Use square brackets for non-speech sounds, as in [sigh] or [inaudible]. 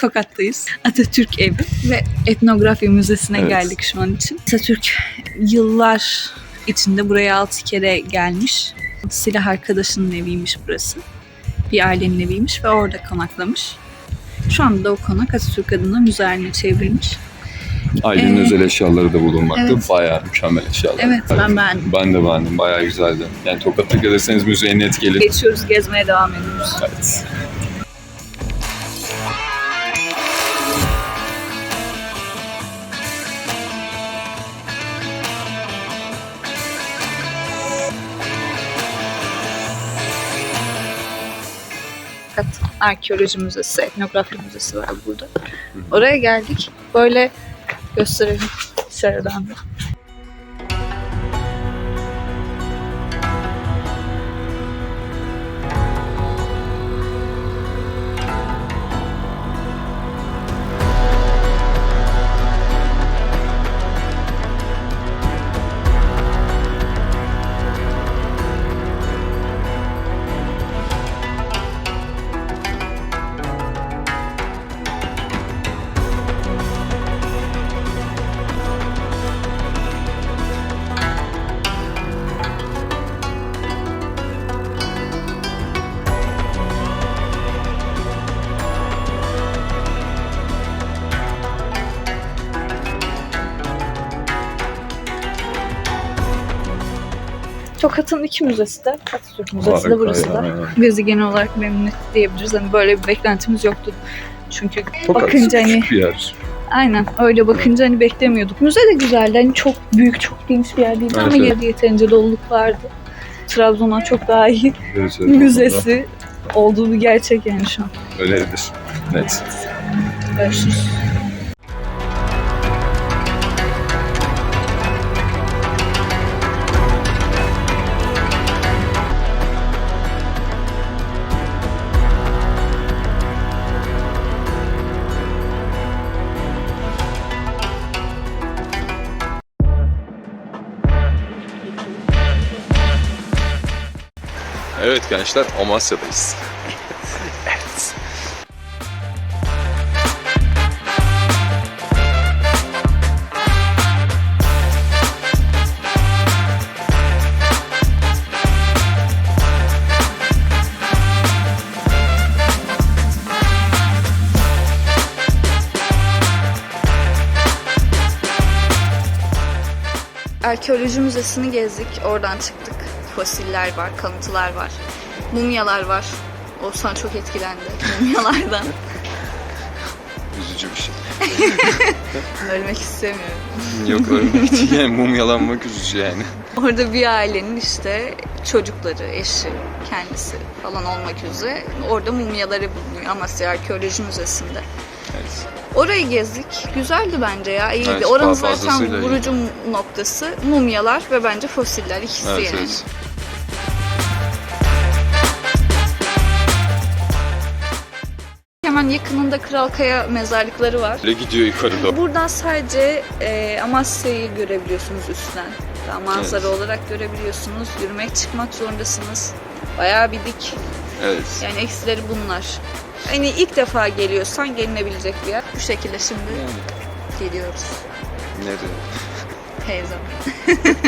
Tokat'tayız. Atatürk Evi ve Etnografya Müzesi'ne Evet. geldik şu an için. Atatürk yıllar içinde buraya altı kere gelmiş. Silah arkadaşının eviymiş burası. Bir ailenin eviymiş ve orada konaklamış. Şu anda da o konak Atatürk adına müze haline çevrilmiş. Ailenin Ee, özel eşyaları da bulunmakta. evet. Bayağı mükemmel eşyalar. Evet ben beğendim. Ben de beğendim. Bayağı güzeldi. Yani Tokat'a gelirseniz müzeye net gelin. Geçiyoruz gezmeye devam ediyoruz. Evet. Fakat Arkeoloji Müzesi, Etnografya Müzesi var burada. Oraya geldik. Böyle gösterelim dışarıdan da. Tokat'ın iki müzesi de, Atatürk Müzesi de Harika burası da. ya. Bizi genel olarak memnun etti diyebiliriz. Hani böyle bir beklentimiz yoktu. Çünkü Tokat bakınca hani küçük bir yer. aynen öyle bakınca hani beklemiyorduk. Müze de güzeldi. Hani çok büyük, çok geniş bir yer değildi Evet, ama evet. yine yeterince doluluk vardı. Trabzon'dan çok daha iyi Evet, evet. [laughs] müzesi olduğu bir gerçek yani şu an. Öyledir. Net. Görüşürüz. Evet gençler Amasya'dayız. [laughs] evet. Arkeoloji Müzesi'ni gezdik. Oradan çıktık. Fosiller var, kalıntılar var. Mumyalar var. Oğuzhan çok etkilendi [laughs] mumyalardan. Üzücü bir şey. [laughs] Ölmek istemiyorum. Yok ölmek değil yani mumyalanmak üzücü yani. Orada bir ailenin işte çocukları, eşi, kendisi falan olmak üzere orada mumyaları bulunuyor Amasya Arkeoloji Müzesi'nde. Evet. Orayı gezdik. Güzeldi bence ya. iyiydi. Evet, Oranın zaten fazlasıyla iyi. vurucu noktası mumyalar ve bence fosiller ikisi Evet, yani. evet. Hemen yakınında Kral Kaya mezarlıkları var. Böyle gidiyor yukarı doğru. Buradan sadece e, Amasya'yı görebiliyorsunuz üstten. Daha manzara Evet. olarak görebiliyorsunuz. Yürümek çıkmak zorundasınız. Bayağı bir dik. Evet. Yani eksileri bunlar. Hani ilk defa geliyorsan gelinebilecek bir yer. Bu şekilde şimdi Yani geliyoruz. ne de. Her zaman. [laughs]